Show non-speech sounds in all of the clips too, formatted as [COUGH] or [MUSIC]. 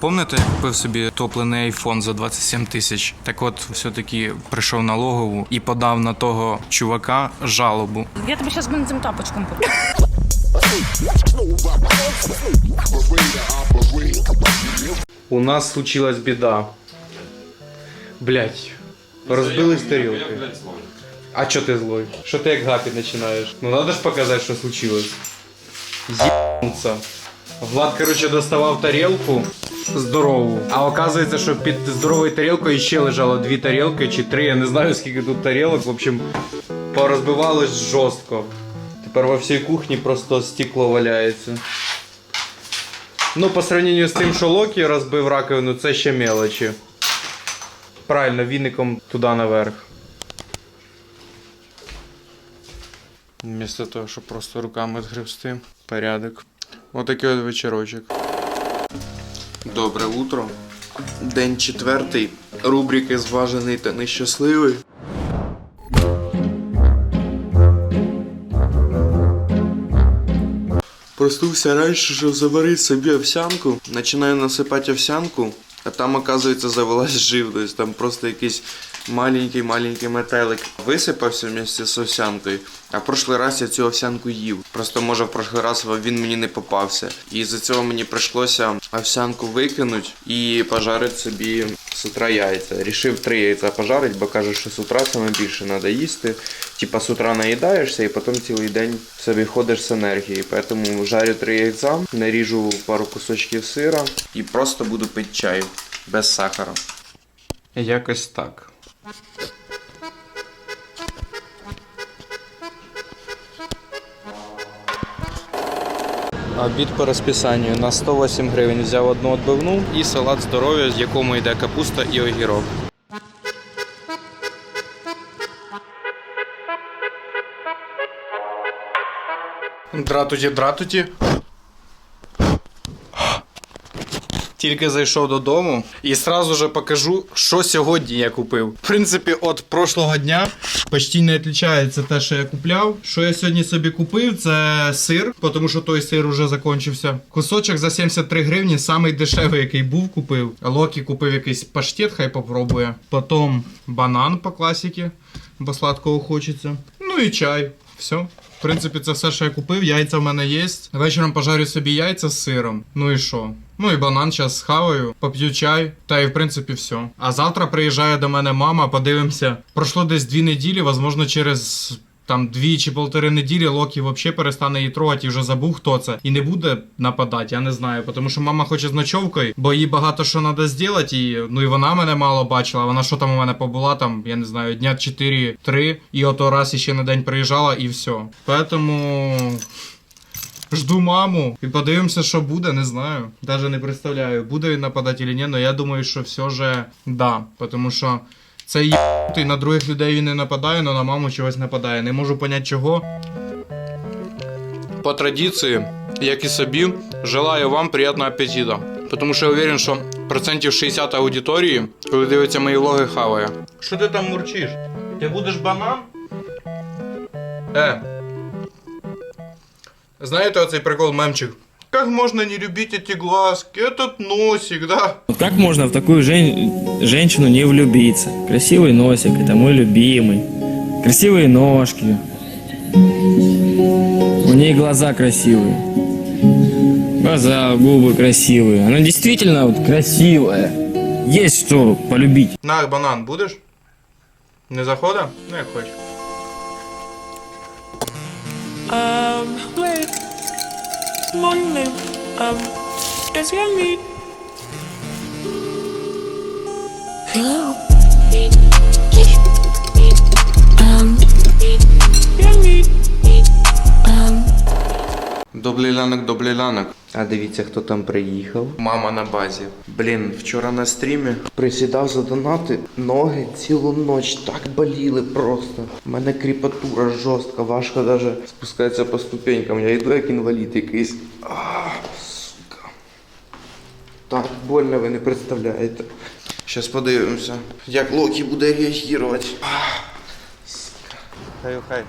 Помните, я купив собі топлений айфон за 27 тисяч? Так от, все-таки прийшов на логову і подав на того чувака жалобу. Я тобі зараз цим тапочком куплю. У нас случилась біда. Блять. Розбились тарілки. А чо ти злой? Що ти як гапі починаєш? Ну надо ж показати, що случилось. Єбнуться. Влад, короче, доставав тарілку здорову. А оказується, що під здоровою тарілкою ще лежало дві тарілки чи три. Я не знаю, скільки тут тарілок. В общем, порозбивалось жорстко. Тепер во всій кухні просто стекло валяється. Ну, по сравнению з тим, що Локі розбив раковину, це ще мелочі. Правильно, віником туди наверх. Вместо того, щоб просто руками згребсти. Порядок. Отакий от вечірочок. Добре утро. День четвертий. Рубрики зважений та нещасливий. Проснувся раніше, щоб заварити собі овсянку. Починаю насипати овсянку, а там, оказується, завелась живність. Там просто якийсь маленький-маленький метелик висипався вместе з овсянкою. А прошлий раз я цю овсянку їв. Просто може в прошлий раз він мені не попався. І з-за цього мені прийшлося овсянку викинути і пожарити собі з утра яйця. Рішив три яйця пожарити, бо каже, що з утра саме більше треба їсти. Типа з утра наїдаєшся і потім цілий день собі ходиш з енергією. Тому жарю три яйця, наріжу пару кусочків сира і просто буду пити чай без сахара. Якось так. Обід по розписанню на 108 гривень взяв одну отбивну і салат здоров'я, з якому йде капуста і огірок. Дратуті, дратуті. Тільки зайшов додому і сразу же покажу, що сьогодні я купив. В принципі, от прошлого дня почти не відрізняється те, що я купляв. Що я сьогодні собі купив, це сир, тому що той сир уже закінчився. Кусочок за 73 гривні, самий дешевий, який був, купив. Локі купив якийсь паштет, хай попробує. Потім банан по класіки, бо сладкого хочеться. Ну і чай. Все. В принципі, це все, що я купив. Яйця в мене є. Вечором пожарю собі яйця з сиром. Ну і що? Ну і банан зараз схаваю, поп'ю чай, та і в принципі все. А завтра приїжджає до мене мама, подивимося. Пройшло десь дві неділі, возможно, через. Там дві чи полтори неділі Локі взагалі перестане її трогати і вже забув, хто це. І не буде нападати, я не знаю. Тому що мама хоче з ночовкою, бо їй багато що треба зробити. І, ну і вона мене мало бачила. Вона що там у мене побула, там, я не знаю, дня 4-3, і ото раз іще на день приїжджала, і все. Поэтому. Жду маму і подивимося, що буде, не знаю. Даже не представляю, буде він нападати чи ні, але я думаю, що все же да. Тому що цей єбнутий на других людей він не нападає, але на маму чогось нападає. Не можу поняти чого. По традиції, як і собі, желаю вам приємного апетита. Тому що я уверен, що процентів 60 аудиторії, коли дивиться мої влоги, хаває. Що ти там мурчиш? Ти будеш банан? Е. Знаєте оцей прикол мемчик? Как можно не любить эти глазки, этот носик, да? Как можно в такую жен- женщину не влюбиться? Красивый носик, это мой любимый. Красивые ножки. У ней глаза красивые. Глаза, губы красивые. Она действительно вот красивая. Есть что полюбить. На, банан будеш? Не захода? Ну як хочеш. Um, wait. Morning. Um, your meat? Hello. Добрий лянок, добрий лянок. А дивіться, хто там приїхав. Мама на базі. Блін, вчора на стрімі присідав за донати. Ноги цілу ніч так боліли просто. У мене кріпатура жорстка, важко даже спускатися по ступенькам. Я йду як інвалід якийсь. А, сука. Так больно ви не представляєте. Щас подивимося, як Локі буде реагувати. Сука. Хай, хай.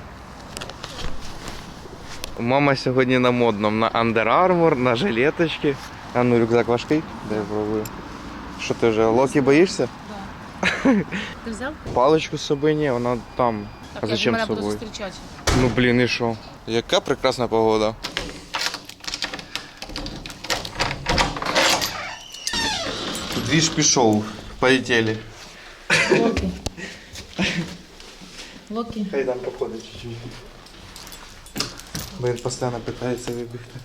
Мама сьогодні на модному, на Under Armour, на жилеточки. А ну, рюкзак важкий? Дай я пробую. Що ти вже, Локі боїшся? Ти взяв? Паличку з собою ні, вона там. Так, а зачем з собою? Ну блін, і що? Яка прекрасна погода. Двіж пішов. Полетели. Локі. Локі. Хай там походить чуть-чуть. Бо він постійно питається вибігти.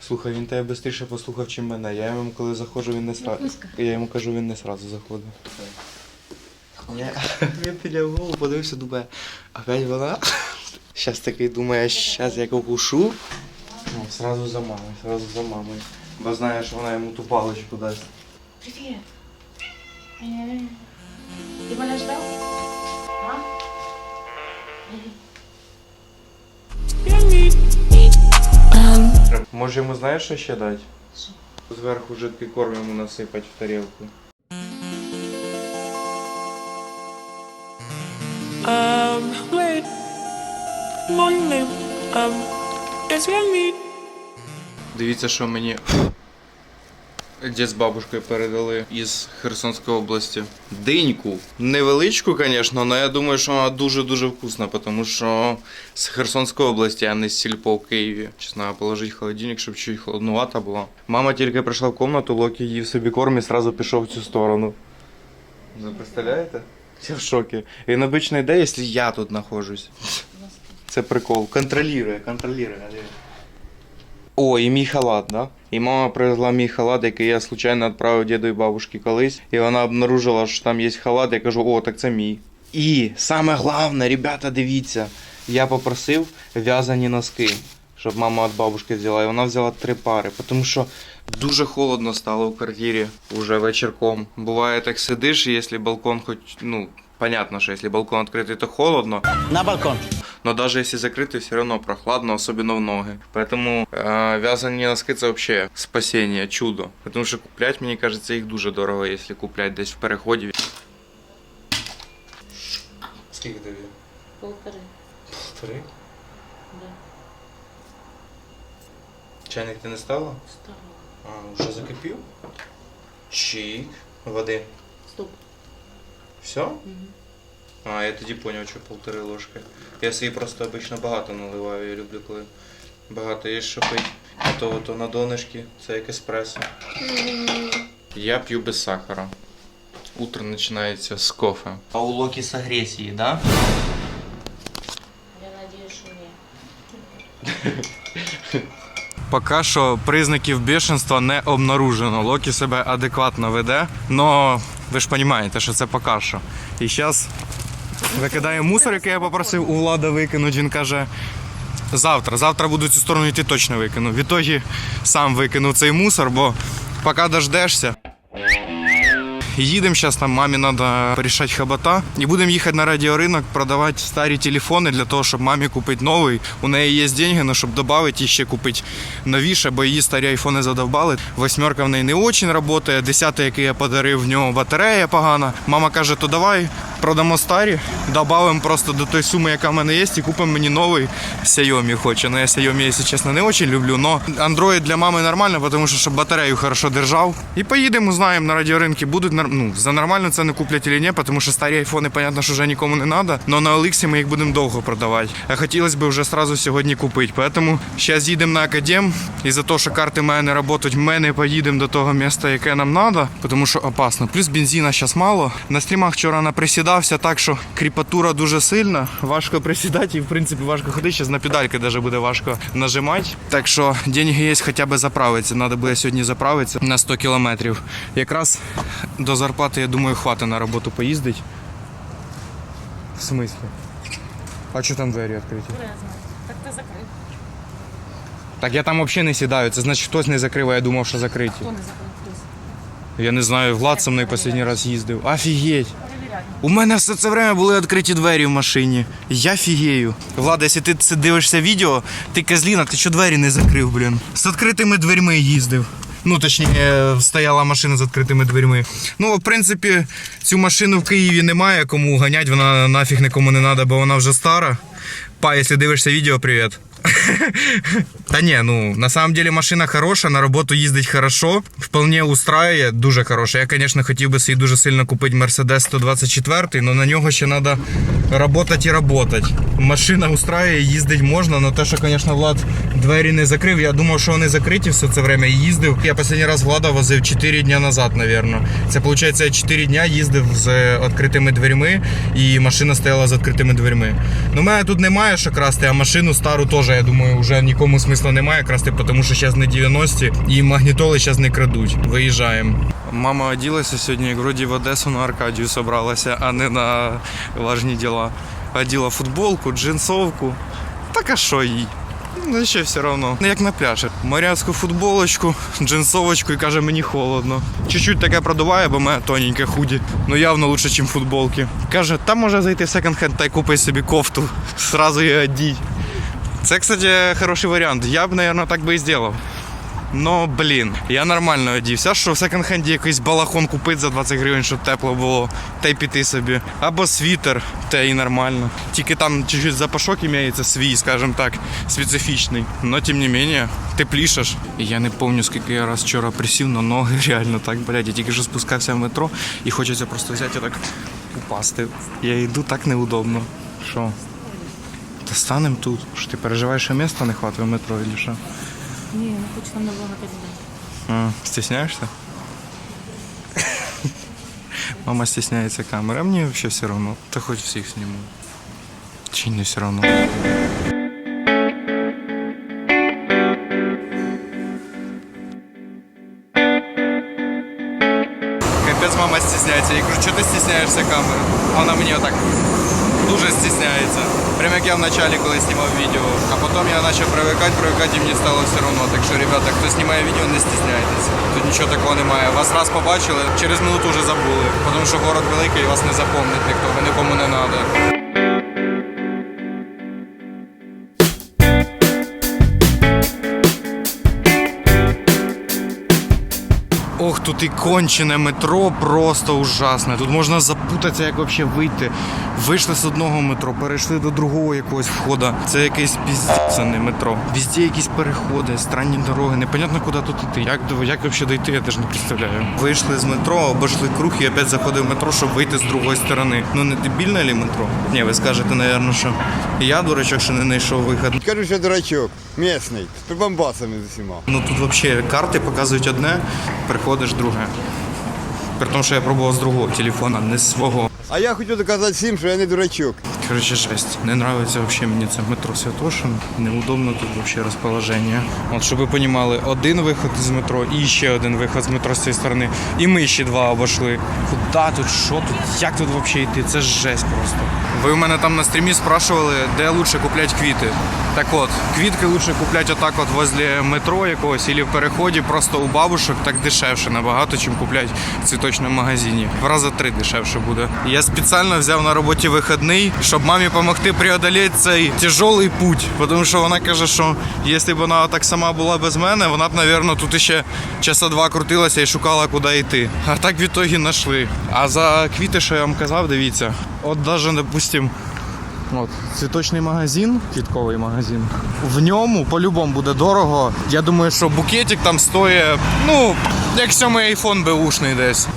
Слухай, він тебе швидше послухав, чим мене. Я йому коли заходжу, він не сразу. Я йому кажу, він не сразу заходить. Ні, [LAUGHS] він підняв голову, подивився, думає, опять вона. [LAUGHS] Щас такий думає, щас я укушу. Ну, сразу за мамою, сразу за мамою. Бо знає, що вона йому ту паличку дасть. Привіт. Ти мене ждав? А? Може йому знаєш, що ще дати? Зверху жидкий корм йому насипати в тарілку. Um, wait. Morning. Um, it's. Дивіться, що мені дід з бабушкою передали із Херсонської області. Диньку. Невеличку, звісно, але я думаю, що вона дуже-дуже вкусна, тому що з Херсонської області, а не з сільпо в Києві. Чесно, положити холодильник, щоб чуть холоднувата була. Мама тільки прийшла в кімнату, Локі їв собі корм і одразу пішов в цю сторону. Ви представляєте? Я в шокі. Він обично йде, якщо я тут знаходжусь. Це прикол. Контролює, контролює. О, і мій халат, да? І мама привезла мій халат, який я случайно відправив діду і бабушці колись. І вона обнаружила, що там є халат. Я кажу, о, так це мій. І саме головне, ребята, дивіться, я попросив в'язані носки, щоб мама від бабушки взяла. І вона взяла три пари, тому що дуже холодно стало в квартирі уже вечірком. Буває, так сидиш, і якщо балкон хоч, ну, понятно, що якщо балкон відкритий, то холодно. На балкон. Но даже если закрытый, все равно прохладно, особенно в ноги. Поэтому э, вязані носки це вообще спасение, чудо. Потому що куплять, мені кажется, їх дуже дорого, якщо куплять десь в переході. Скільки тобі? Полтори. Три? Да. Чайник ти не ставила? Ставила. А, вже закипів? Чик. Води. Стоп. Все? А, я тоді поняв, що полтори ложки. Я собі просто обично багато наливаю, я люблю, коли багато є що пить. А то, то на донышки, це як еспресо. Я п'ю без сахара. Утро починається з кофе. А у Локі з агресії, да? Я надіюсь, що ні. Поки що признаків бешенства не обнаружено. Локі себе адекватно веде, но ви ж розумієте, що це поки що. І зараз викидає мусор, який я попросив у влада викинути. Він каже. Завтра, завтра буду цю сторону йти, точно викину. Відтоді сам викину цей мусор, бо поки дождешся. Їдемо зараз, там мамі треба порішати хабата. І будемо їхати на радіоринок, продавати старі телефони для того, щоб мамі купити новий. У неї є деньги, але щоб додати і ще купити новіше, бо її старі айфони задовбали. Восьмерка в неї не дуже працює. Десятий, який я подарив, в нього батарея погана. Мама каже, то давай продамо старі, додамо просто до тої суми, яка в мене є, і купимо мені новий Xiaomi хоче. Ну я Xiaomi, якщо чесно, не дуже люблю, но Android для мами нормально, тому що щоб батарею хорошо держав. І поїдемо, узнаємо на радіоринки, будуть ну, за нормально це не куплять чи ні, тому що старі айфони, понятно, що вже нікому не треба, але на Олексі ми їх будемо довго продавати. А хотілося б вже сразу сьогодні купити. Тому зараз їдемо на академ, і за те, що карти в мене не працюють, ми не поїдемо до того міста, яке нам треба, тому що опасно. Плюс бензина зараз мало. На стрімах вчора наприсідався так, що кріпатура дуже сильна. Важко присідати і в принципі важко ходити. Зараз на педальки навіть буде важко нажимати. Так що деньги є хоча б заправитися. Треба буде сьогодні заправитися на 100 кілометрів. Якраз до зарплати, я думаю, хватить на роботу поїздити. В смислі? А що там двері відкриті? Так ти закрив. Так я там взагалі не сідаю. Це значить хтось не закрив, а я думав, що закриті. Хто не закрив? Я не знаю, Влад со мною останній раз їздив. Офігеть. У мене все це время були відкриті двері в машині. Я фігею. Влада, якщо ти це дивишся відео, ти козліна, ти що двері не закрив, блін. З відкритими дверьми їздив. Ну, точніше, стояла машина з відкритими дверьми. Ну, в принципі, цю машину в Києві немає кому ганять, вона нафіг нікому не треба, бо вона вже стара. Па, якщо дивишся відео, привіт. [LAUGHS] Та ні, ну на самом деле машина хороша, на роботу їздить хорошо, вполне устраює, дуже хороша. Я, звісно, хотів би собі дуже сильно купити Mercedes 124, але на нього ще треба працювати і працювати. Машина устраює, їздить можна, але те, що, звісно, Влад двері не закрив. Я думав, що вони закриті все це время і їздив. Я останній раз Влада возив 4 дня назад, напевно. Це виходить, я 4 дня їздив з відкритими дверьми, і машина стояла з відкритими дверми. Ну, мене тут немає що красти, а машину стару теж, я думаю, вже нікому смисла немає красти, тому що зараз не 90-ті і магнітоли зараз не крадуть. Виїжджаємо. Мама оділася сьогодні, як вроді в Одесу на Аркадію собралася, а не на важні діла. Оділа футболку, джинсовку. Так а що їй? Ну, ще все одно. Як на пляжі. Морянську футболочку, джинсовочку і каже, мені холодно. Чуть-чуть таке продуває, бо мене тоненьке худі. Ну явно лучше, ніж футболки. Каже, там може зайти в секонд-хенд та й купи собі кофту. Сразу її одій. Це, кстати, хороший варіант. Я б, мабуть, так би і зробив. Ну, блін, я нормально одівся, що в секонд-хенді якийсь балахон купити за 20 гривень, щоб тепло було, та й піти собі. Або світер, те і нормально. Тільки там чуть-чуть запашок імеється свій, скажімо так, специфічний. Но тим не менее, тепліше ж. Я не пам'ятаю, скільки я раз вчора присів на ноги, [LAUGHS] реально так, блядь, я тільки що спускався в метро і хочеться просто взяти і так упасти. Я йду так неудобно. Що? Та станем тут. Що ти переживаєш, що міста не хватає в метро, чи що? Ні, не хочу там набагато людей. А, стесняешься? Мама стесняется камеры, а мне вообще все равно. Да хоть всех сниму. Чи не все равно. Капец, мама стесняется. Я говорю, что ты стесняешься камеры? А Вона мені отак Дуже стісняється. Прямо як я в началі, коли знімав відео. А потім я почав привикати, привикати і мені стало все одно. Так що, ребята, хто знімає відео, не стесняйтесь. Тут нічого такого немає. Вас раз побачили, через минуту вже забули. Тому що город великий і вас не запомнить ніхто, ви нікому не треба. Тут і кончене метро просто ужасне. Тут можна запутатися, як взагалі вийти. Вийшли з одного метро, перейшли до другого якогось входу. Це якесь піздцене метро. Везде якісь переходи, странні дороги. Непонятно, куди тут іти. Як, як взагалі дойти, я теж не представляю. Вийшли з метро, обійшли круг і опять заходив в метро, щоб вийти з другої сторони. Ну не дебільне лі метро? Ні, ви скажете, напевно, що я дурачок, що не знайшов вихід. Скажу, що дурачок, місний, з прибамбасами з усіма. Ну тут взагалі карти показують одне, приходиш друге. При тому, що я пробував з другого телефона, не з свого. А я хочу доказати всім, що я не дурачок. Короче, жесть. Не нравится вообще мені це метро Святошин. Неудобно тут вообще розположення. От щоб ви розуміли, один виход з метро і ще один виход з метро з цієї сторони. І ми ще два обійшли. Куда тут, що тут, як тут вообще йти? Це жесть просто. Ви в мене там на стрімі спрашували, де лучше купляти квіти. Так от, квітки лучше купляти отак от возле метро якогось, або в переході просто у бабушок так дешевше набагато, чим купляти в цвіточному магазині. В рази три дешевше буде. Я спеціально взяв на роботі вихідний, щоб мамі допомогти преодоліти цей тяжелий путь. Тому що вона каже, що якщо б вона так сама була без мене, вона б, мабуть, тут ще часа два крутилася і шукала, куди йти. А так в ітогі знайшли. А за квіти, що я вам казав, дивіться, от навіть, допустим, От, цвіточний магазин, квітковий магазин. В ньому по-любому буде дорого. Я думаю, що букетик там стоїть, ну, як сьомий айфон беушний десь.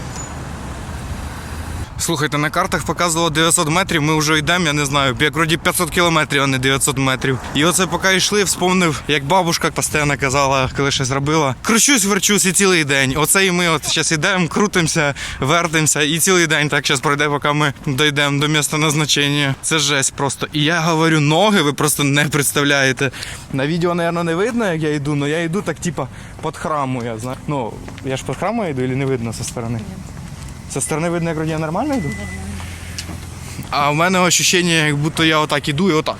Слухайте, на картах показувало 900 метрів, ми вже йдемо, я не знаю, як вроді 500 кілометрів, а не 900 метрів. І оце поки йшли, вспомнив, як бабушка постійно казала, коли щось робила. Кручусь, верчусь і цілий день. Оце і ми от зараз йдемо, крутимося, вертимося, і цілий день так зараз пройде, поки ми дійдемо до місця назначення. Це жесть просто. І я говорю, ноги ви просто не представляєте. На відео, мабуть, не видно, як я йду, але я йду так, типа, під храмою. Знаю. Ну, я ж під храмою йду, чи не видно зі сторони? Со сторони видно, як я нормально йду? А в мене ощущення, як будто я отак іду і отак.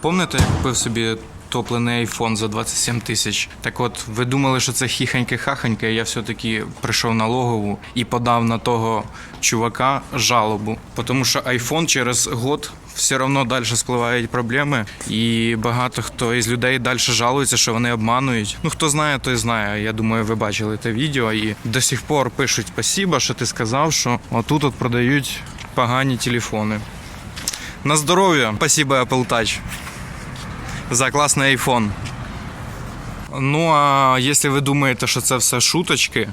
Пам'ятаєте, я купив собі топлений iPhone за 27 тисяч. Так от, ви думали, що це хіханьке-хаханьке, я все-таки прийшов на логову і подав на того чувака жалобу. Тому що iPhone через год все одно далі спливають проблеми, і багато хто із людей далі жалується, що вони обманують. Ну хто знає, той знає. Я думаю, ви бачили те відео і до сих пор пишуть спасіба, що ти сказав, що отут от продають погані телефони. На здоров'я, спасибо Apple Touch за класний iPhone. Ну а якщо ви думаєте, що це все шуточки,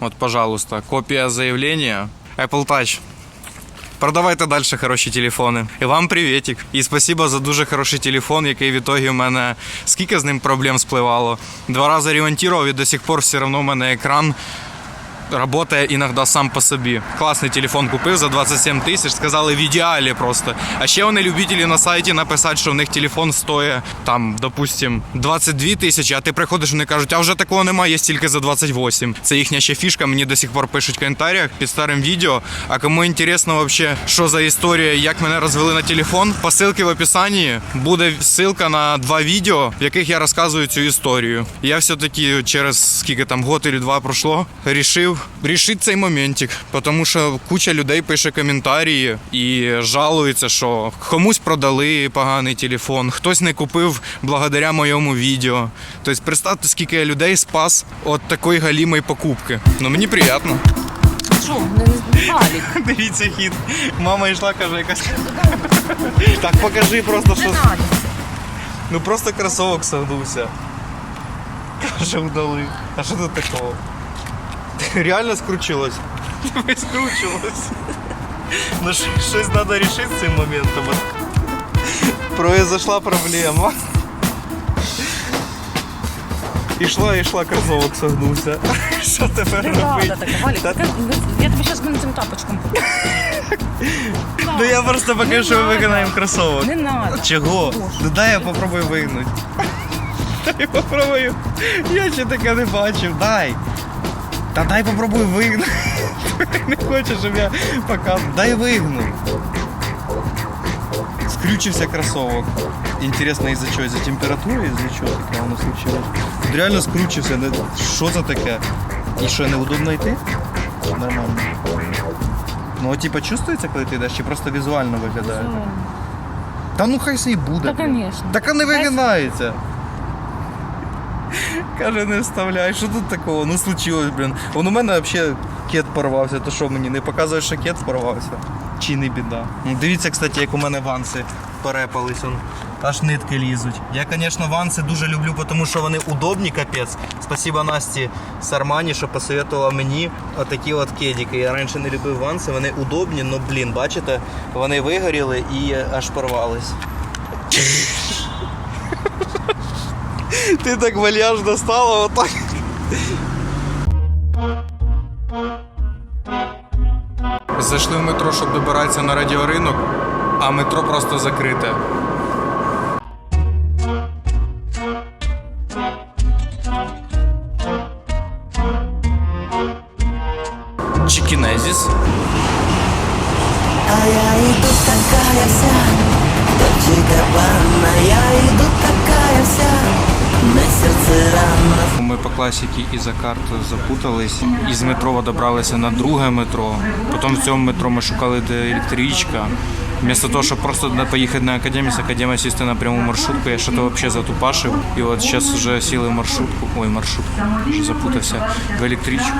от, пожалуйста, копія заявлення Apple Touch. Продавайте далі хороші телефони. І вам привітик. І спасибо за дуже хороший телефон, який в ітогі у мене скільки з ним проблем спливало. Два рази ремонтував і до сих пор все одно у мене екран Работає іноді сам по собі. Класний телефон купив за 27 тисяч, сказали в ідеалі просто. А ще вони любителі на сайті написати, що в них телефон стоїть там, допустим, 22 тисячі, а ти приходиш, вони кажуть, а вже такого немає, є тільки за 28. Це їхня ще фішка, мені до сих пор пишуть в коментарях під старим відео. А кому інтересно вообще, що за історія, як мене розвели на телефон, по ссылці в описанні буде ссылка на два відео, в яких я розказую цю історію. Я все-таки через скільки там год или два пройшло, рішив рішити цей моментик, тому що куча людей пише коментарі і жалується, що комусь продали поганий телефон, хтось не купив благодаря моєму відео. Тобто представте, скільки я людей спас від такої галімої покупки. Ну мені приємно. Що, не [LAUGHS] Дивіться хід. Мама йшла, каже, якась. Так покажи просто, що. Ну просто кросовок согнувся. Каже, вдали. А що тут такого? Реально скручилось. Ви [LAUGHS] скручилось. Ну щось треба рішити з цим моментом. Произошла проблема. Ішла, ішла, кросовок согнувся. [LAUGHS] Що тепер робити? надо Валік. Та- Я тобі зараз мене цим тапочком. Ну я просто покажу, що ми виконаємо кросовок. Не надо. Чого? Ну дай я попробую вигнути. [LAUGHS] Дай я попробую. Я ще таке не бачив. Дай. Та дай попробую вигнути. [LAUGHS] Ти не хочеш, щоб я показував. Дай вигну. Скрючився кросовок. Інтересно, із-за чого? Із-за температури, із-за чого таке воно случилось? Реально скручився. Не- Що це таке? І що, неудобно йти? Чи Нормально. Ну, от, типа, чувствується, коли ти йдеш, чи просто візуально виглядає? Та ну хай собі буде. Та, блін. конечно. Так а не вигинається. Каже, не вставляй, що тут такого? Ну случилось, блін. Вон у мене взагалі кет порвався, то що мені не показуєш, що кет порвався? Чи не біда? Ну, дивіться, кстати, як у мене ванси перепались. Он. Аж нитки лізуть. Я, звісно, ванси дуже люблю, тому що вони удобні, капець. Спасибо Насті Сармані, що посоветувала мені отакі от кедики. Я раніше не любив ванси, вони удобні, але, блін, бачите, вони вигоріли і аж порвались. Ти так вальяж достала, отак. Зайшли в метро, щоб добиратися на радіоринок, а метро просто закрите. Класіки і за карту запутались. Із метро добралися на друге метро. Потім в цьому метро ми шукали, де електричка. Вместо того, щоб просто не поїхати на академію, з академії сісти на пряму маршрутку, я що-то взагалі затупашив. І от зараз вже сіли маршрутку, ой, маршрутку, вже запутався, в електричку.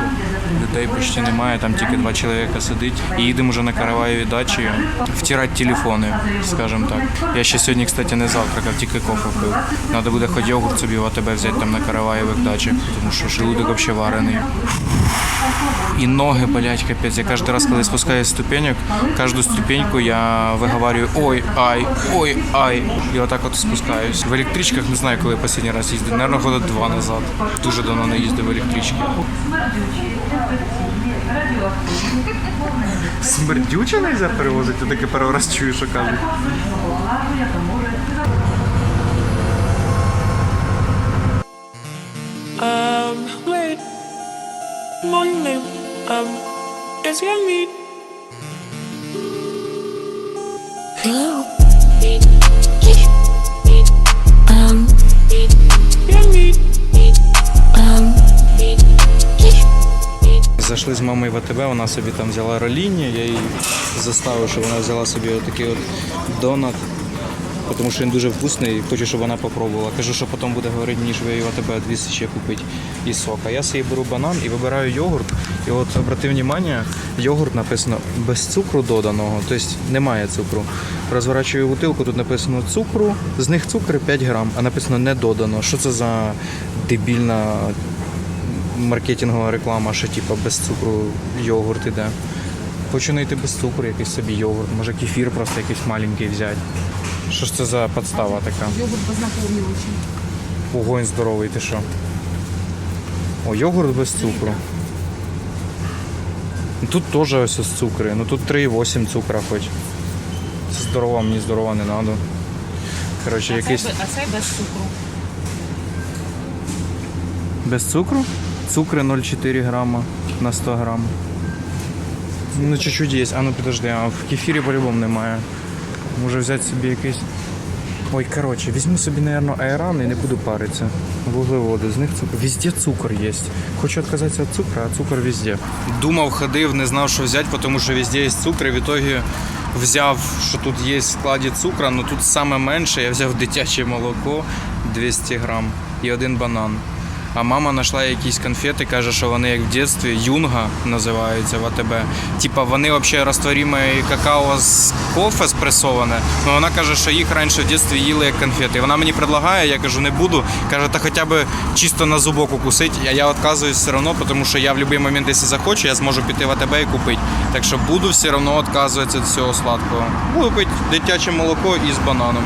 Людей почти немає, там тільки два чоловіка сидить. І їдемо вже на Караваєві дачі втирати телефони, скажімо так. Я ще сьогодні, кстати, не завтракав, тільки кофе пив. Треба буде хоч йогурт собі в АТБ взяти там на Караваєвих дачах, тому що желудок взагалі варений. І ноги болять, капець. Я кожен раз, коли спускаюсь з ступенек, кожну ступеньку я виговорюю ой, ай, ой, ай. І отак от спускаюсь. В електричках не знаю, коли я останній раз їздив. Наверно, года два назад. Дуже давно не їздив в електрички. Смердюче не можна перевозити, таке перший раз чую, що кажуть. Um. Morning. Um, it's your meet. Your meet. Зайшли з мамою в АТБ, вона собі там взяла роліні, я її заставив, щоб вона взяла собі отакий от донат. Тому що він дуже вкусний і хочу, щоб вона попробувала. Кажу, що потім буде говорити, ніж ви його тебе 200 ще купити і сок. А я собі беру банан і вибираю йогурт. І от обрати увагу, йогурт написано без цукру доданого, тобто немає цукру. Розворачую бутилку, тут написано цукру, з них цукри 5 грам, а написано не додано. Що це за дебільна маркетингова реклама, що типу без цукру йогурт іде. Хочу знайти без цукру якийсь собі йогурт, може кефір просто якийсь маленький взяти. Що ж це за подстава така? Йогурт безнаковий очень. Вогонь здоровий, ти що? О, йогурт без цукру. Тут теж ось ось цукри. Ну тут 3,8 цукра хоч. Це здорово, мені здорово не треба. Коротше, якийсь. А це без цукру. Без цукру? Цукри 0,4 грама на 100 грам. Ну, чуть-чуть є. А ну подожди, а в кефірі по-любому немає. Може взяти собі якийсь. Ой, коротше, візьму собі, мабуть, айран і не буду паритися. Вуглеводи, з них цукор. Везде цукор є. Хочу відказатися від цукру, а цукор везде. Думав, ходив, не знав, що взяти, тому що везде є цукор. І в ітогі взяв, що тут є в складі цукру, але тут саме менше. Я взяв дитяче молоко 200 грам і один банан. А мама знайшла якісь конфети, каже, що вони як в дитинстві юнга називаються в АТБ. Типа вони взагалі розтворіме какао з кофе спресоване. Ну вона каже, що їх раніше в дитинстві їли як конфети. Вона мені предлагає, я кажу, не буду. Каже, та хоча б чисто на зубок укусити. А я відказуюсь все одно, тому що я в будь-який момент, якщо захочу, я зможу піти в АТБ і купити. Так що буду все одно відказуватися від всього сладкого. Буду пити дитяче молоко із бананом.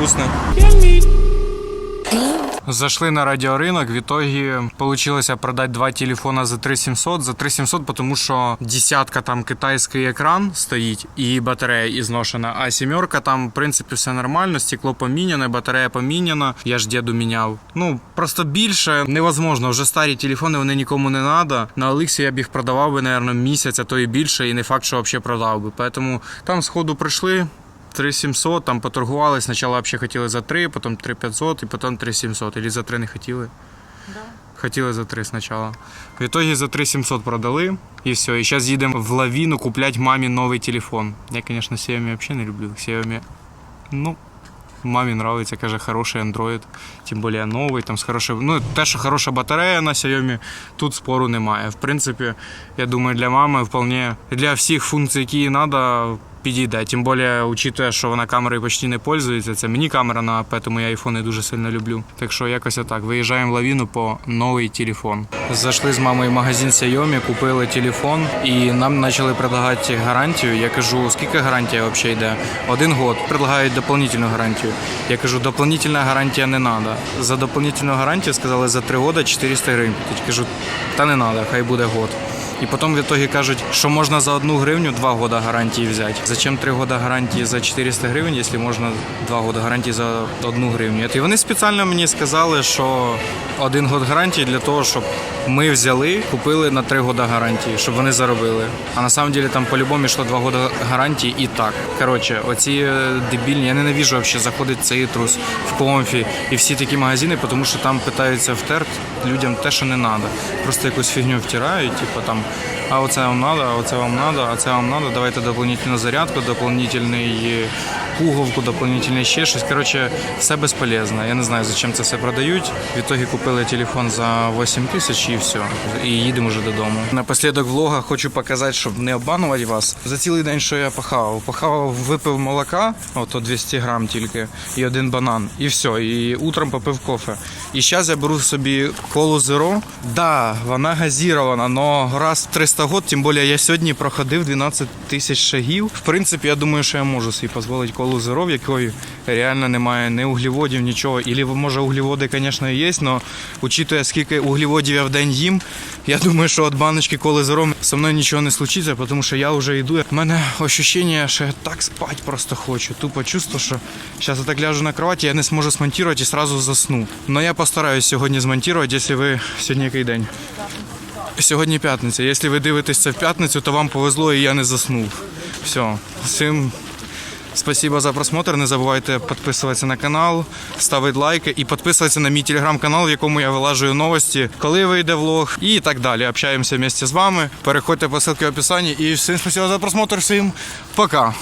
Вкусно. Зашли на радіоринок, в итоге получилось продать два телефона за 3700. За 3700, потому що десятка там китайський екран стоїть і батарея ізношена. А сімерка там, в принципі, все нормально, стекло поміняне, батарея поміняна. Я ж діду міняв. Ну просто більше невозможно. Вже старі телефони вони нікому не треба. На Олексі я б їх продавав би, наверное, місяць, а то і більше, і не факт, що взагалі продав би. Поэтому там сходу прийшли. 3700, там поторгували. Спочатку взагалі хотіли за 3, потім 3500 і потім 3700. Или за 3 не хотіли? Хотіли за 3 спочатку. В итоге за 3700 продали і все. І зараз їдемо в лавіну купляти мамі новий телефон. Я, звісно, Xiaomi взагалі не люблю. Xiaomi, ну, мамі нравиться, каже, хороший Android, тим більше новий, там з хорошою. Ну, те, що хороша батарея на Xiaomi, тут спору немає. В принципі, я думаю, для мами вполне для всіх функцій, які їй треба, підійде. Тим більше, учитує, що вона камерою почти не пользується. Це мені камера на АП, тому я айфони дуже сильно люблю. Так що якось отак. Виїжджаємо в лавіну по новий телефон. Зайшли з мамою в магазин Xiaomi, купили телефон і нам почали предлагати гарантію. Я кажу, скільки гарантія взагалі йде? Один год. Предлагають дополнительну гарантію. Я кажу, дополнительна гарантія не треба. За дополнительну гарантію сказали за 3 роки 400 гривень. платить. Кажу, та не треба, хай буде год. І потім в итоге кажуть, що можна за одну гривню два года гарантії взяти. Зачем три года гарантії за 400 гривень, якщо можна два года гарантії за одну гривню? І вони спеціально мені сказали, що один год гарантії для того, щоб ми взяли, купили на три года гарантії, щоб вони заробили. А на самом деле там по-любому йшло два года гарантії і так. Коротше, оці е, дебільні, я ненавижу вообще заходить в цитрус, в комфі і всі такі магазини, тому що там питаються втерти людям те, що не треба. Просто якусь фігню втирають, типу там, а оце вам надо, а оце вам надо, а це вам надо. давайте дополнительну зарядку, дополнительний пуговку, дополнительний ще щось. Коротше, все безполезно. Я не знаю, зачем це все продають. В ітогі купили телефон за 8 тисяч і все. І їдемо вже додому. Напослідок влога хочу показати, щоб не обманувати вас. За цілий день, що я пахав, пахав, випив молока, ото 200 грам тільки, і один банан. І все. І утром попив кофе. І зараз я беру собі колу зеро. Да, вона газірована, но раз в 300 год, тим більше я сьогодні проходив 12 тисяч шагів. В принципі, я думаю, що я можу собі дозволити колу зеро, в якої реально немає ні углеводів, нічого. Ілі може углеводи, звісно, і є, але учитує, скільки углеводів я в день їм, я думаю, що від баночки коли зеро со мною нічого не случиться, тому що я вже йду. У мене ощущення, що я так спати просто хочу. Тупо чувство, що зараз я так ляжу на кроваті, я не зможу смонтувати і одразу засну. Но я постараюсь сьогодні змонтувати, якщо ви сьогодні який день. Сьогодні п'ятниця. Якщо ви дивитесь це в п'ятницю, то вам повезло і я не заснув. Все, всім Спасибо за просмотр. Не забувайте підписуватися на канал, ставити лайки і підписуватися на мій телеграм-канал, в якому я вилажую новості, коли вийде влог і так далі. Общаємося вместе з вами. Переходьте по ссылці в описанні. І всім спасибо за просмотр. Всім пока.